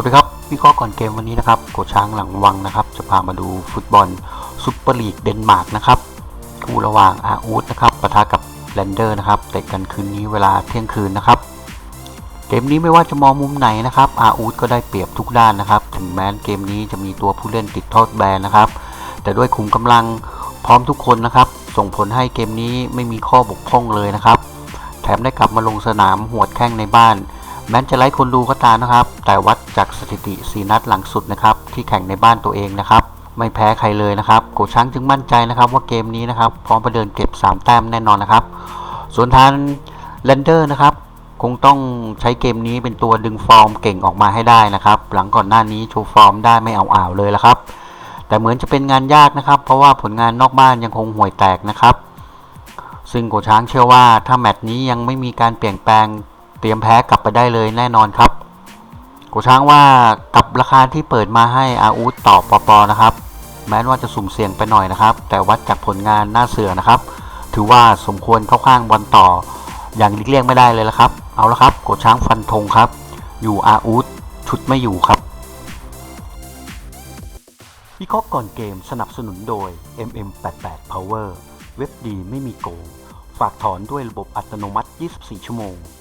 วัสดีครับวิเคราะห์ก่อนเกมวันนี้นะครับโกช้างหลังวังนะครับ จะพามาดูฟุตบอลซุปเปอร์ลีกเดนมาร์กนะครับคู่ระหว่างอาอูดนะครับปะทะกับแลนเดอร์นะครับเตะกันคืนนี้เวลาเที่ยงคืนนะครับเกมนี้ไม่ว่าจะมองมุมไหนนะครับอาอูดก็ได้เปรียบทุกด้านนะครับ ถึงแม้เกมนี้จะมีตัวผู้เล่นติดโทษแบนนะครับ แต่ด้วยขุมกำลังพร้อมทุกคนนะครับ ส่งผลให้เกมนี้ไม่มีข้อบกพร่องเลยนะครับ แถมได้กลับมาลงสนามหวดแข้งในบ้าน แม้จะไล่คนดูก็ตามนะครับ แต่วัดจากสถิติ4นัดหลังสุดนะครับ ที่แข่งในบ้านตัวเองนะครับ ไม่แพ้ใครเลยนะครับโกช้างจึงมั่นใจนะครับ ว่าเกมนี้นะครับพร้อมไปเดินเก็บ 3 แต้มแน่นอนนะครับ ส่วนทางแลนเดอร์นะครับ คงต้องใช้เกมนี้เป็นตัวดึงฟอร์มเก่งออกมาให้ได้นะครับ หลังก่อนหน้านี้โชว์ฟอร์มได้ไม่เอาอ่าวเลยละครับ แต่เหมือนจะเป็นงานยากนะครับ เพราะว่าผลงานนอกบ้านยังคงห่วยแตกนะครับ ซึ่งโกช้างเชื่อว่าถ้าแมตช์นี้ยังไม่มีการเปลี่ยนแปลง เตรียมแพ้กลับไปได้เลยแน่นอนครับโกช้างว่ากับราคาที่เปิดมาให้อาอูดต่อปอปอนะครับ แม้ว่าจะสุ่มเสี่ยงไปหน่อยนะครับ แต่วัดจากผลงานหน้าเสือนะครับ ถือว่าสมควรเข้าข้างบอลต่อ อย่างลีกเลี่ยงไม่ได้เลยละครับ เอาละครับโกช้างฟันธงครับ อยู่อาอูดชุดไม่อยู่ครับวิเคราะห์ก่อนเกมสนับสนุนโดย MM88 Power เว็บดีไม่มีโกง ฝากถอนด้วยระบบอัตโนมัติ 24 ชั่วโมง